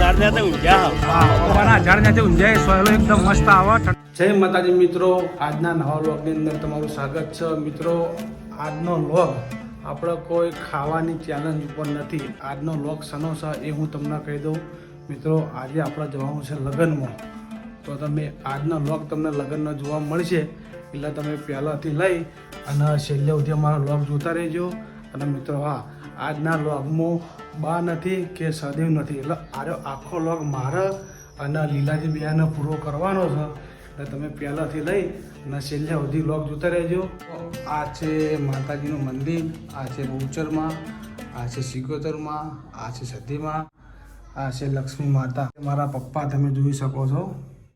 ઝાડ ને ઊંઝા પપ્પાના ઝાડ ત્યાંથી ઊંઝાય સોયલો એકદમ મસ્ત આવે. જય માતાજી મિત્રો આજના નવા વ્લોગની અંદર તમારું સ્વાગત છે. મિત્રો આજનો લોગ આપણે કોઈ ખાવાની ચેલેન્જ ઉપર નથી. આજનો લોક સનો છે એ હું તમને કહી દઉં. મિત્રો આજે આપણે જવાનું છે લગ્નમાં. તો તમે આજનો લોક તમને લગ્નનો જોવા મળશે. એટલે તમે પહેલાંથી લઈ અને છેલ્લે સુધી અમારા લોગ જોતા રહેજો. અને મિત્રો હા આજના વ્લોગમાં બા નથી કે સદેવ નથી. એટલે આરો આખો વ્લોગ મારે અને લીલાજી બિયાને પૂરો કરવાનો છે. એટલે તમે પહેલાંથી લઈ અને છેલ્લે સુધી વ્લોગ જોતા રહેજો. આ છે માતાજીનું મંદિર, આ છે બહુચરમાં, આ છે સિકોતરમાં, આ છે સતીમાં આ છે લક્ષ્મી માતા. મારા પપ્પા તમે જોઈ શકો છો.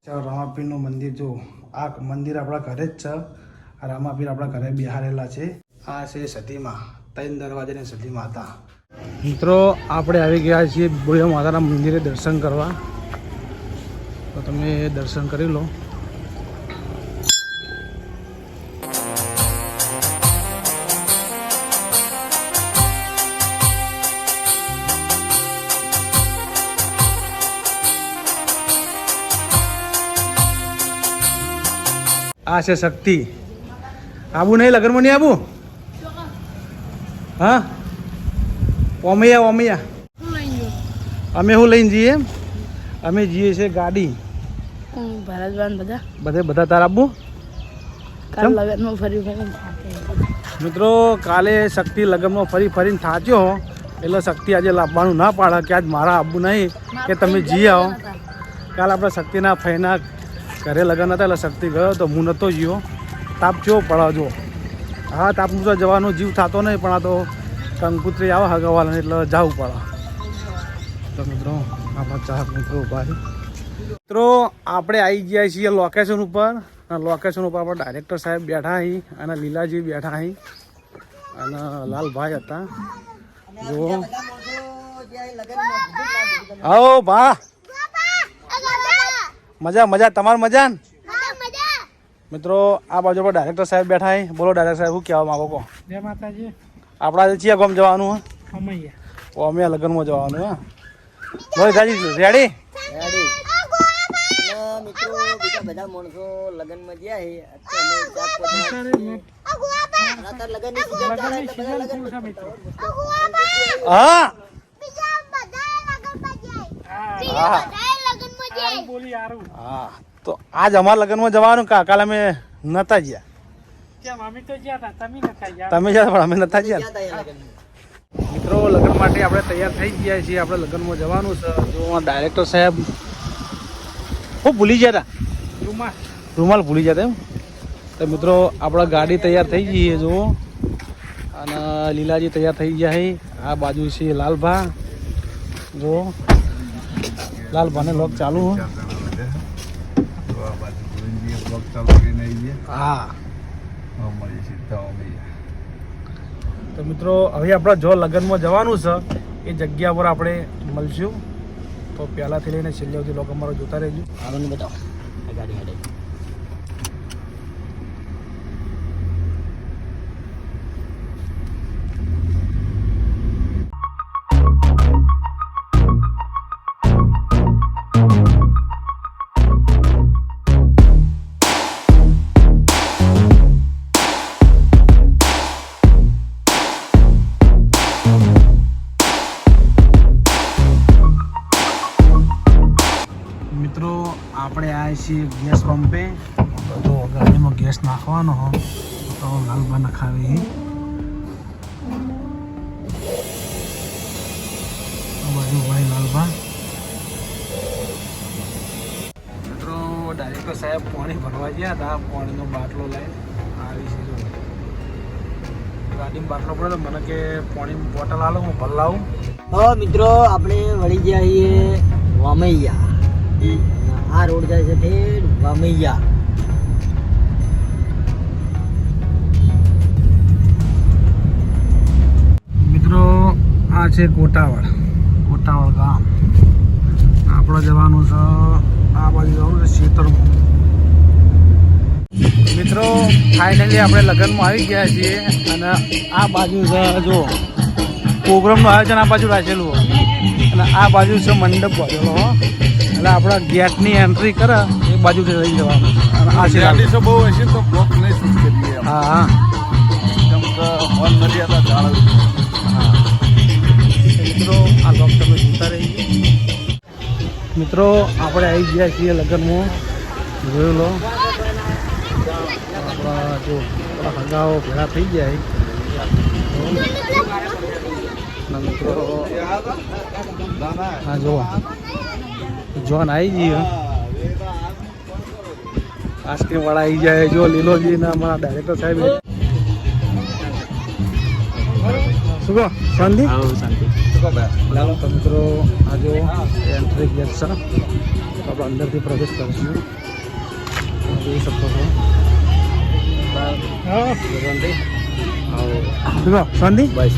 રામાપીરનું મંદિર જો, આ મંદિર આપણા ઘરે જ છે. રામાપીર આપણા ઘરે બિહારેલા છે. આ છે સતીમાં ત્રણ દરવાજાની સતી માતા. મિત્રો, આપણે આવી ગયા છીએ બોળિયા માતાના મંદિરે દર્શન કરવા. તો તમે દર્શન કરી લો. આ છે શક્તિ. આબુ નહીં, લગ્નમાં નહીં આબુ? હા? ઓમૈયા ઓમૈયા. અમે શું લઈને જઈએ? અમે જઈએ છીએ ગાડી. ભારતવાન બધા. બધે બધા તાર આપવું મિત્રો કાલે શક્તિ લગ્નમાં ફરી ફરીને થાચ્યો એટલે શક્તિ આજે લાવવાનું ના પાડે કે આજ મારા આબુ નહીં કે તમે જી આવો. કાલ આપણે શક્તિના ફઈના ઘરે લગ્ન હતા એટલે શક્તિ ગયો તો હું નહોતો જીવો તાપ જો પડાવજો હા તાપનું તો જવાનો જીવ થતો નહીં પણ આ તો કંકુત્રી આવા હગવાલાને એટલે જવું પડે. તો મિત્રો આપણા ચાર મિત્રો ઊભા મિત્રો, આપણે આવી ગયા છીએ લોકેશન ઉપર. લોકેશન ઉપર આપણે ડાયરેક્ટર સાહેબ બેઠા અહીં અને લીલાજી બેઠા અહીં અને લાલભાઈ હતા. જો. આવો, ભા. મજા મજા. તમાર મજા મિત્રો, આ બાજુ પર ડાયરેક્ટર સાહેબ બેઠા બોલો ડાયરેક્ટર સાહેબ હું કહેવા માંગો કહો જય માતાજી. આપણા જે છીએ ગામ જવાનું હે? ઓ અમે લગ્નમાં જવાનું હે. બોલ દાદી રેડી? રેડી. મિત્રો બીજા બધા માણસો લગ્નમાં ગયા છે. હા? હા. હા. તો આજ અમારા લગ્નમાં જવાનું કા કાલે અમે નતા ગયા. તમે ગયા પણ અમે નતા. મિત્રો લગ્ન માટે આપણે તૈયાર થઈ ગયા છીએ. આપણે લગ્નમાં જવાનું છે. જો ડાયરેક્ટર સાહેબ હું ભૂલી ગયા હતા રૂમાલ. ભૂલી ગયા હતા એમ. તો મિત્રો આપણા ગાડી તૈયાર થઈ ગઈ છે જુઓ. અને લીલાજી તૈયાર થઈ ગયા છે. આ બાજુ છે લાલભા. જુઓ. લાલભાને લોક ચાલુ હે. તો મિત્રો, હવે આપણે જો લગ્નમાં જવાનું છે, એ જગ્યા પર આપણે મળશું. તો પહેલાંથી લઈને છેલ્લે સુધી લોકો અમારો જોતા રહેજો. આનંદ બતાવો. છીએ ગેસ પંપે. તો ગાડીમાં ગેસ નાખવાનો હો. તો લાલબા નખાવી બાજુ ભાઈ લાલબા મિત્રો, ડાયરેક્ટર સાહેબ પાણી ભરવા ગયા હતા. પાણીનો બાટલો લઈને આવી છે ગાડીમાં બાટલો પડે તો મને કે પાણી બોટલ આલો, હું ભરલાવું તો મિત્રો, આપણે વળી ગયા વામૈયા. આ રોડ જાય છે ઠેઠ વામૈયા. મિત્રો, આ છે કોટાવળ. કોટાવળ ગામ. આપણે જવાનું છે આ બાજુ જવાનું છે શેતરમાં મિત્રો ફાઇનલી આપણે લગ્નમાં આવી ગયા છીએ અને આ બાજુ છે, જો, પ્રોગ્રામનું આયોજન આ બાજુ રાખેલું અને આ બાજુ છે મંડપ બાજુનો, હો. એટલે આપણે ગેટની એન્ટ્રી કરે એ બાજુથી લઈ જવાનું. અને આ છે લેડીઝો બહુ હશે તો બ્લોક નહીં શૂટ કરીએ હા હા. કેમ કે વન મર્યાદા જાળવવી હા મિત્રો આ લોક તમે જોતા મિત્રો આપણે આવી ગયા છીએ લગ્નમાં. જોયું લો. આપણા જો આપણા હગાઓ ભેળા થઈ ગયા ના મિત્રો. હા જુઓ. જોન આવી જઈએ આઈસ્ક્રીમ વાળા આવી જાય જો લીલોજી ને અમારા ડાયરેક્ટર સાહેબ. શું કહો? શાંતિ? લાલો તો મિત્રો આ જો એન્ટ્રી ગેટ છે. તો આપણે અંદરથી પ્રવેશ કરીશું. તમે જોઈ શકો છો. શાંતિ શું કહો? શાંતિ? બસ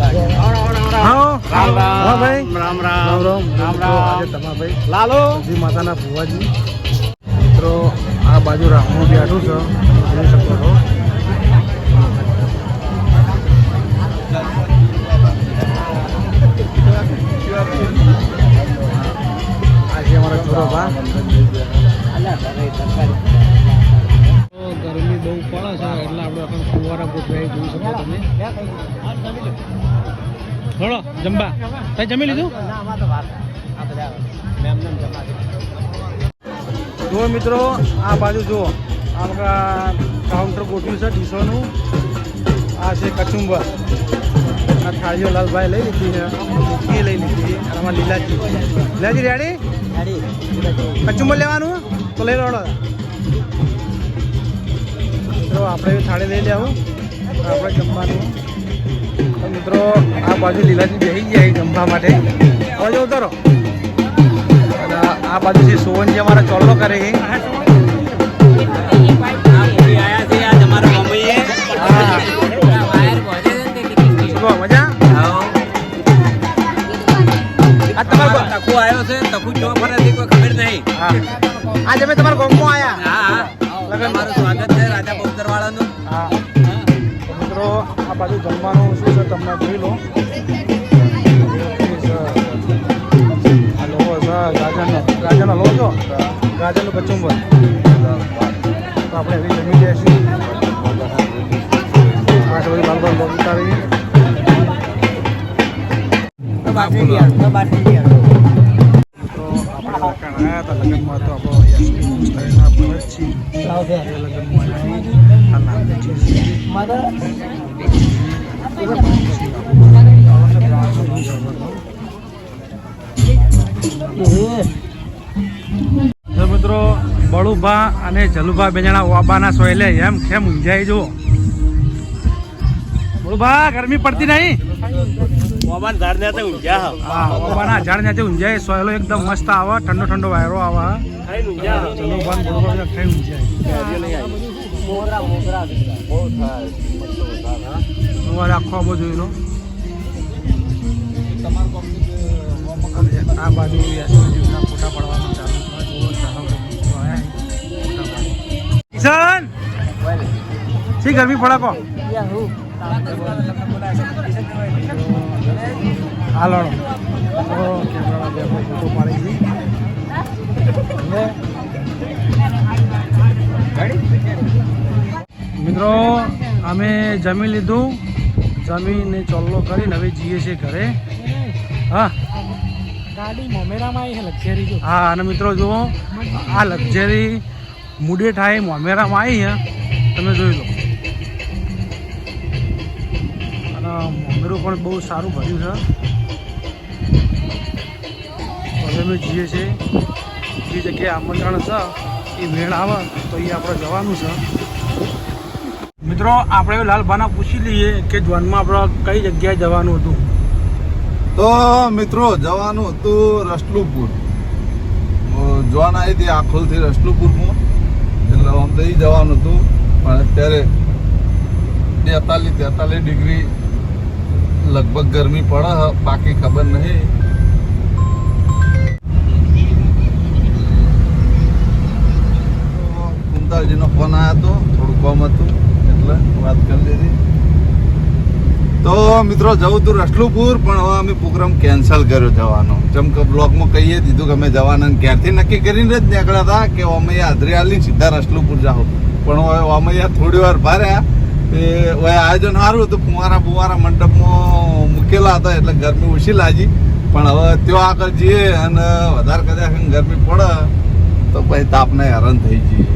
હા baju ramu diaduk ini Oh, garamnya bau pala, saya akan keluar aku bayi dulu sama temen. Ya, kayak gitu. Ah, થોડો જમવા. તમે જમી લીધું? જુઓ મિત્રો, આ બાજુ જુઓ. આપણા કાઉન્ટર ગોઠવ્યું છે ડીશોનું. આ છે કચુંબર. આ થાળીઓ લાલભાઈ લઈ લીધી છે. એ લઈ લીધી. અને આમાં લીલાજી. લીલાજી રેડી કચુંબર લેવાનું? તો લઈ લો આપણે થાળી લઈ લેવું. આપણે જમવાનું. મિત્રો આ બાજુ લીલાજી બેસી ગયા છે જમવા માટે. હવે ઉતારો. આ બાજુ છે સોવનજી અમારા ચોલ્લો કરે છે. તકુ આવ્યો છે તકુ જો ફરેથી કોઈ ખબર નહીં હા. આજે અમે તમારા ગોમમાં આવ્યા લગન તમારું સ્વાગત બાજુ જમવાનું શું છે તમને જોઈ લો. ગાજરનો ગાજરનો લો છો? ગાજરનું કચુંબર. તો આપણે એવી જમી જઈશું આ બધી ઉતારી. તો આવ્યા હતા લગનમાં તો આપણો લગનમાં મિત્રો બળુભા અને જલુભા બે જણા વાબાના સોયલે એમ કેમ ઊંઝાઈ જુઓ. બળુભા ગરમી પડતી નહીં. હા વાબાના ઝાડ ઊંઝાય સોયલો એકદમ મસ્ત આવે ઠંડો ઠંડો વાયરો આવે ચલો ને બળુભા ખાઈ ઊંઝાય સવારે આખો આબો જોઈ લો. આ બાજુ યાસીનજીના ફોટા પડવાનું ચાલુ. કિશન! શી ગરમી પડે કો હાલો તો કેમેરામાં બે ફોટો પાડી મિત્રો અમે જમી લીધું. જમીને ચોલ્લો કરીને હવે જઈએ છીએ ઘરે. હા. ગાડી મોમેરામાં આવી છે લક્ઝરી હા અને મિત્રો જુઓ આ લક્ઝરી મુડે થાય મોમેરામાં આવી છે. તમે જોઈ લો. અને મોમેરું પણ બહુ સારું ભર્યું છે. હવે અમે જઈએ છીએ. જે જગ્યાએ આમંત્રણ છે એ મેળ આવે તો એ આપણે જવાનું છે. મિત્રો, આપણે લાલભાના પૂછી લઈએ કે જોનમાં આપણે કઈ જગ્યાએ જવાનું હતું? તો મિત્રો, જવાનું હતું રસલુપુર. જોન આવી હતી આખોલથી રસલુપુરમાં એટલે આમ તો જવાનું હતું. પણ અત્યારે તેતાલીસ તેતાલીસ ડિગ્રી લગભગ ગરમી પડે બાકી ખબર નહીં. કુંતાલજીનો ફોન આવ્યો હતો થોડું કોમ હતું. વાત કરી તો મિત્રો, જવું તું રસલુપુર, પણ હવે અમે પ્રોગ્રામ કેન્સલ કર્યો જવાનો. જેમ કે બ્લોગમાં કહીએ, દીધું કે અમે જવાના ક્યારથી નક્કી કરીને જ નીકળ્યા હતા કે અમે હાજરી સીધા રસલુપુર જાઓ. પણ હવે અમે થોડી વાર ભાર્યા. એ હવે આયોજન સારું હતું. ફુવારા ફુવારા મંડપમાં મૂકેલા હતા, એટલે ગરમી ઓછી લાગી. પણ હવે ત્યાં આગળ જઈએ અને વધારે કદાચ ગરમી પડે, તો પછી તાપને હેરાન થઈ જઈએ.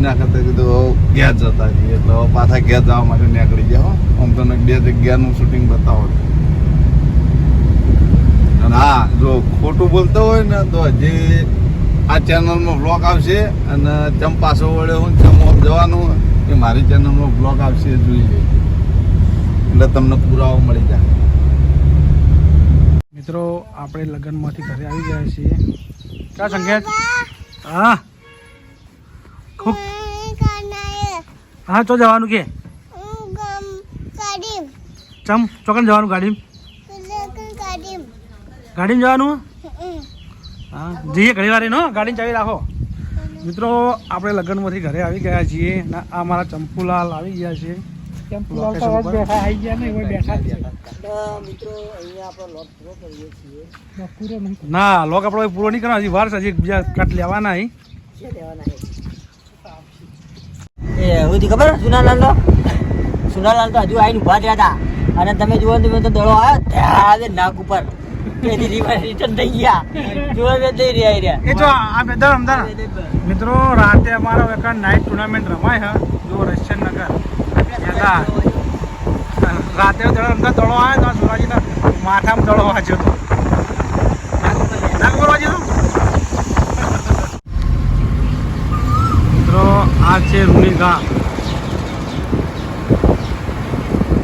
એના કરતાં કીધું ઘેર જતા જઈએ એટલે પાછા ઘેર જવા માટે નીકળી ગયા આમ તો બે જગ્યાનું શૂટિંગ બતાવો અને હા જો ખોટું બોલતો હોય ને તો જે આ ચેનલમાં બ્લોગ આવશે અને ચમ પાછો વળે હું ચમો જવાનું એ મારી ચેનલમાં બ્લોગ આવશે જોઈ લેજો. એટલે તમને પુરાવો મળી જાય. મિત્રો, આપણે લગ્નમાંથી ઘરે આવી ગયા છીએ. ક્યાં સંકેત હા? હા તો જવાનું કે? ચમ ચોકન જવાનું ગાડી ગાડીમાં જવાનું? હા જઈએ ઘણી વાર એનો ગાડીને ચાવી રાખો. મિત્રો આપણે લગ્નમાંથી ઘરે આવી ગયા છીએ આ મારા ચંપુલાલ આવી ગયા છે. મિત્રો અહીંયા આપણો લોક પૂરો કરીએ છીએ. બસ પૂરો નહીં ના લોક આપણો પૂરો નહીં કરવાનો હજી વાર છે હજી બીજા કટ લેવાના એ, હું ખબર? સુનાલાલ નો સુનાલાલ તો હજુ આવીને ઊભા રહ્યા હતા. અને તમે જુઓ તમે તો દડો આવ્યો ત્યાં નાક ઉપર. મિત્રો, રાતે અમારો એક નાઇટ ટુર્નામેન્ટ રમાય છે જો રશિયન નગર. રાતે દડો અંદર દડો આવે તો સુરાજીના માથામાં દડો વાંચ્યો હતો? મિત્રો આ છે રૂની ગા.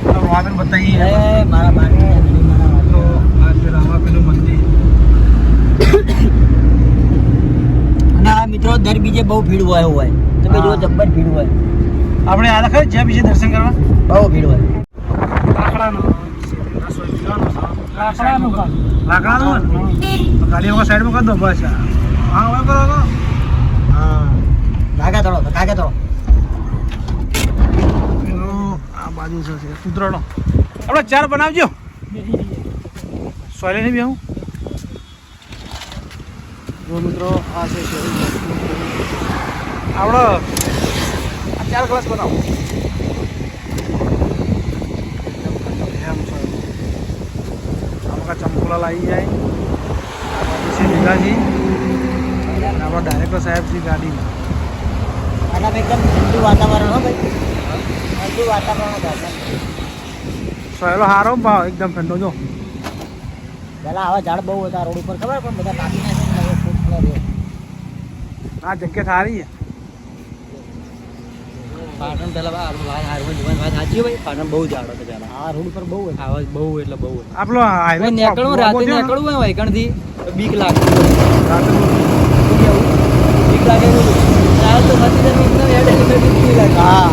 तो वादन बताइए મારા માનવી મારા મિત્રો આ છે રામાપીનું મંદિર. મિત્રો દર બીજે બહુ ભીડ હોય એવું હોય. તમે જો જબ્બર ભીડ હોય. આપણે આ લખાય જ્યાં બીજે દર્શન કરવા? બહુ ભીડ હોય. લાકડાનું. લાકડાનો. લાકડાનું? ગાડી સાઈડમાં કરી દો બસ. હા હવે કરો. કાકા તળો કાકા તળો આ બાજુ છે છે. આપણે ચાર બનાવજો. સોયલે નહીં બેહું? જો મિત્રો, આ છે આપણો ચાર ગ્લાસ બનાવો. આમાં લાવી જાય. આ બાજુ છે અને આપણા ડાયરેક્ટર સાહેબજી ગાડીમાં. અને એકદમ ઠંડુ વાતાવરણ હો ભાઈ. ઠંડુ વાતાવરણ સહેલો સારો ભાવ એકદમ ઠંડો જો. પેલા આવા ઝાડ બહુ હતા રોડ ઉપર ખબર પણ બધા કાપી નાખે. આ જગ્યા સારી છે. પાટણ પેલા સાચી ભાઈ? પાટણ બહુ ઝાડો હતો પેલા. આ રોડ ઉપર બહુ આવાજ બહુ એટલે બહુ આપણો હાઈવે નીકળવું રાતે નીકળવું હોય વાયકણ બીક લાગે. બીક લાગે એવું ચાલ તો પછી તમે એકદમ એડે એટલે બીક લાગે હા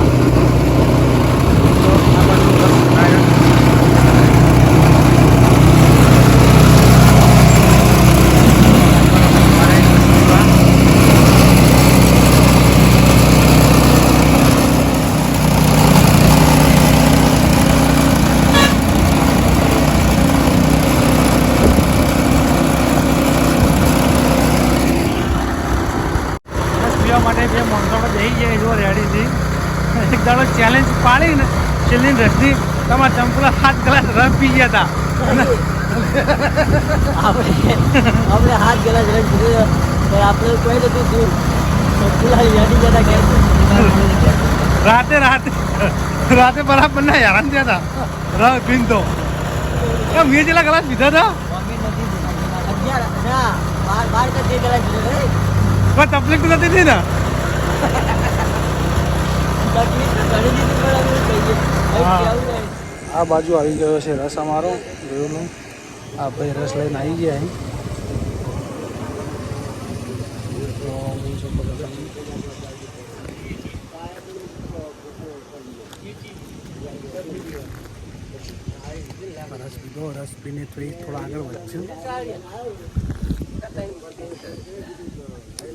બસ પીવા માટે બે માણસો આપણે બેસી ગયા જો રેડીથી એક દાડો ચેલેન્જ પાડીને છેલ્લી દ્રષ્ટિ તમારા ચંપલા સાત ગ્લાસ રસ પી ગયા હતા આપણે આપણે હાથ ગલા કીધું તો આપણે કોઈ નથી દૂર પેલા યાદી જતા ઘેર રાતે રાતે રાતે બરાબર ના હેરાન થયા હતા રસ પીન તો એ મેં જેટલા ગ્લાસ પીધા હતા કોઈ તકલીફ તો નથી થઈ ને? તકલીફ તો ઘણી દીધી પણ હા. હવે કેવું નહીં આ બાજુ આવી ગયો છે રસ અમારો જોયેલો આ ભાઈ રસ લઈને આવી ગયા અહીં. રસ પીધો, રસ પીને થોડી થોડા આગળ વધશું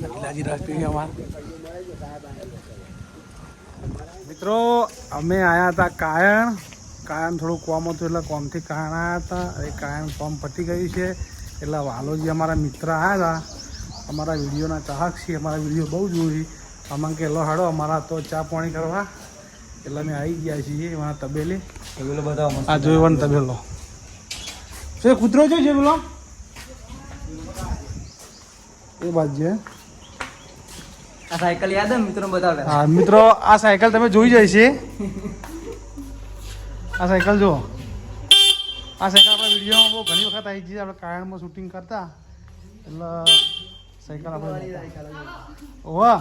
ગિલાજી રસ પી ગયા અમાર. મિત્રો અમે આવ્યા હતા કાયણ. કાયણ થોડું કોમ હતું એટલે કોમથી કાયણ આવ્યા હતા. એ કાયણ કોમ પતી ગયું છે. એટલે વાલોજી અમારા મિત્ર આવ્યા હતા. અમારા વિડીયોના ચાહક છે અમારા વીડિયો બહુ જોઈ. આમાં કે લો હાડો અમારા તો ચા પાણી કરવા. એટલે અમે આવી ગયા છીએ અમારા તબેલે. આ જોયો તબેલો. છે કૂતરો છે છે એ બાજુ આ સાયકલ યાદ હે મિત્રો બતાવે. હા, મિત્રો, આ સાયકલ તમે જોઈ જાય છે. આ સાયકલ જો. આ સાયકલ આપણે વિડીયોમાં બહુ ઘણી વખત આવી છે. આપણે કારણમાં શૂટિંગ કરતા. એટલે સાયકલ આપણે ઓવા.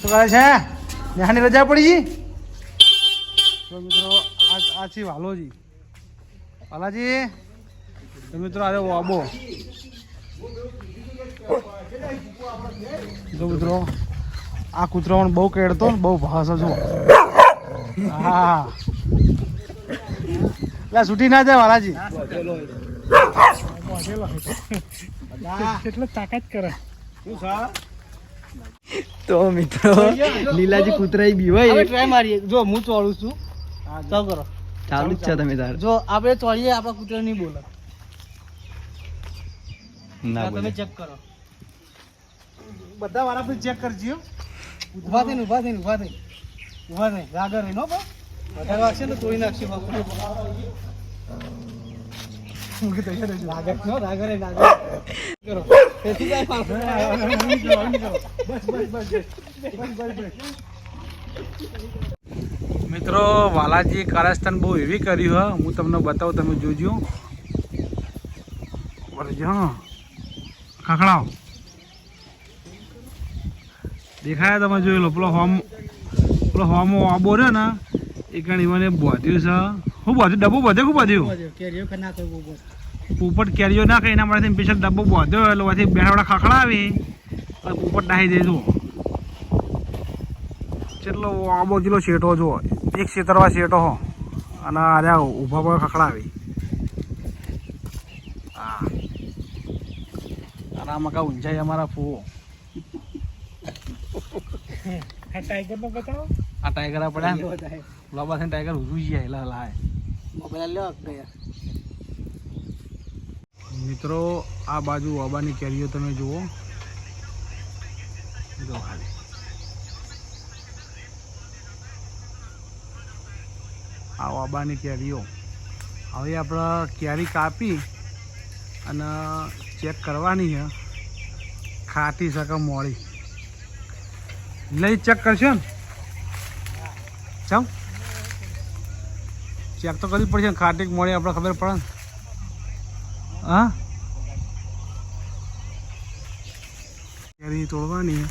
શું કરે છે? ન્યાની રજા પડી તો મિત્રો, આ છે વાલોજી. વાલાજી, તો મિત્રો અરે વાબો. જો આ કૂતરો પણ બહુ કેડતો ને બહુ ભાષા જો હા. લે છૂટી ના જાય વાલાજી. એટલે તાકાત કરે. તો મિત્રો લીલાજી કૂતરાઈ બીવાય. ટ્રાય મારીએ. જો હું ચોળું છું. તો કરો. ચાલુ જ છે તમે તાર. જો આપણે ચોળીએ આપણા કૂતરો નહીં બોલે ના તમે બોલે. ચેક કરો. બધા વાળા પણ ચેક કરજો ઊભા થઈને ઊભા થઈને ઊભા થઈને. ઊભા થઈને. રાગર રહીનો બા વધારે વાગશે ને તોડી નાખશે બાપુ. રાગર નો? રાગર એ રાગર કરો. તેથી જાય પાછો. મિત્રો વાલાજી કારાસ્થાન બહુ એવી કર્યું હા. હું તમને બતાવું તમે જોજો. વરજો ખાખડાઓ. દેખાય તમે જોઈ લો પેલો હોમ પેલો હોમો આબો રહ્યો ને એ કણ મને બોધ્યું છે. શું બોધ્યું? ડબ્બો બોધ્યો શું બોધ્યું? કેરીઓ ના પોપટ કેરીઓ નાખે એના માટે સ્પેશિયલ ડબ્બો બોધ્યો એટલે પછી બેઠા ખાખડા આવી. એટલે પોપટ નાખી દેજો કેટલો આબો જેટલો શેઠો જુઓ. એક શેતરવા શેઠો હો. અને અરે ઊભા પર ખખડાવી હા. અને આમાં કા ઊંચાઈ અમારા ફૂવો. આ ટાઈગર નો બતાવો. આ ટાઈગર આ લોબા થઈને ટાઈગર જાય એટલે લાય મોબાઈલ લ્યો ગયા મિત્રો આ બાજુ વાબાની કેરીઓ તમે જુઓ. જો ખાલી. આ વાબાની કેરીઓ. હવે આપણે કેરી કાપી અને ચેક કરવાની છે. ખાટી શકે મોડી લઈ ચેક કરશો ને ચમ ચેક તો કરવી પડશે ને, ખાટી કે આપણે ખબર પડે ને. હા? કેરી તોડવાની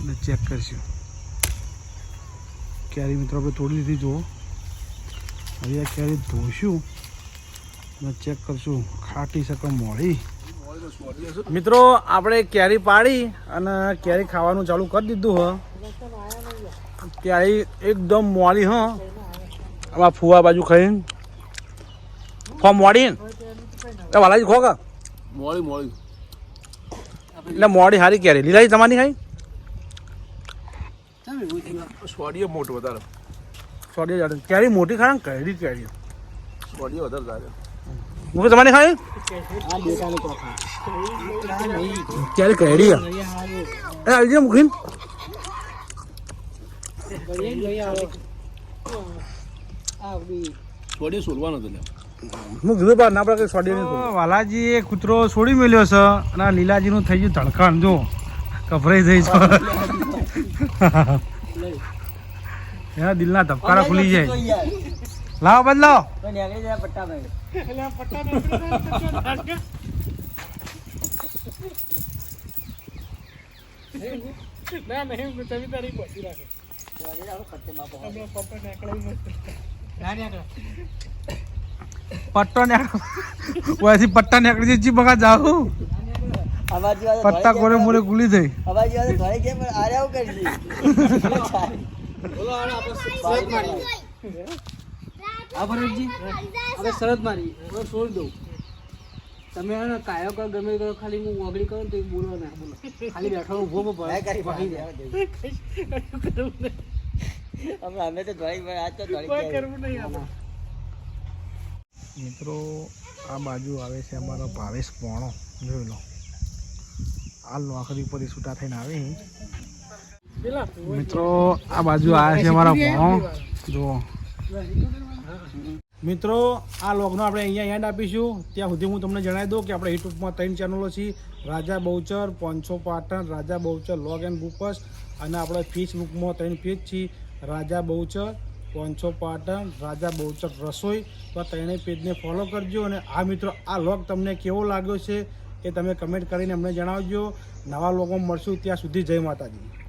અને ચેક કરશું. કેરી મિત્રો આપણે તોડી લીધી, જુઓ. હવે આ કેરી ધોશું અને ચેક કરશું. ખાટી શકે મોડી? મિત્રો આપણે કેરી પાડી અને કેરી ખાવાનું ચાલુ કરી દીધું હ. કેરી એકદમ મોડી હ. આમાં ફુવા બાજુ ખાઈને. ખો મોડી. ને વાલાજી ખો કા? મોડી મોડી. એટલે મોડી સારી કેરી. લીલાજી તમારી ખાઈ? સ્વાડીએ મોટું વધારે. સોરી કેરી મોટી ને કેરી કેરી? સ્વાડીએ વધારે લાગે તમારે તમારી ક્યારે કેરી એ આવી મૂકીને સ્વાડીએ સોલવાનો હું કીધું પણ ના પડે સોડી વાલાજી એ કૂતરો છોડી મેલ્યો છે અને લીલાજીનું થઈ ગયું ધડકણ જો. કભરાઈ જઈ છે. એના દિલના ધબકારા ખુલી જાય. લાવો બદલાવો નીકળી પટ્ટા ભાઈ ના. નહીં તમે તારી પહોંચી રાખો. ના નીકળે પટ્ટો પટ્ટા નીકળી જી બગા જાઉં. અવાજી વાળા પટ્ટા કોરે મોરે ગુલી થઈ અવાજી વાળા ધોળે કે પણ આરે આવું કરજી. આ ભરતજી હવે શરત મારી. હવે છોડી દઉં. તમે હે ને કાયો કરો ગમે તે કરો ખાલી હું ઓગળી કરું તો બોલો ના બોલો. ખાલી બેઠો ઊભો ઊભો ના કરી ભાઈ જાય. હમણાં અમે તો ધોળી આજ તો ધોળી કરવું નહીં મિત્રો આ બાજુ આવે છે અમારો ભાવેશ પોણો. જોઈ લો. આ નોકરી ઉપર છૂટા થઈને આવે છે. મિત્રો આ બાજુ આવે છે અમારા પોણો. જુઓ. મિત્રો, આ લોગનો આપણે અહીંયા એન્ડ આપીશું. ત્યાં સુધી હું તમને જણાવી દઉં કે આપણે યુટ્યુબમાં ત્રણ ચેનલો છે. રાજા બહુચર, પાંચસો Patan, Raja Bahuchar log and books અને આપણે ફેસબુકમાં ત્રણ પેજ છે. રાજા બહુચર, પાંચસો પાટણ, રાજા બહુચર રસોઈ. તો આ ત્રણેય પેજને ફોલો કરજો અને આ મિત્રો, આ લોગ તમને કેવો લાગ્યો છે એ તમે કમેન્ટ કરીને અમને જણાવજો. નવા લોગો મળશું ત્યાં સુધી જય માતાજી.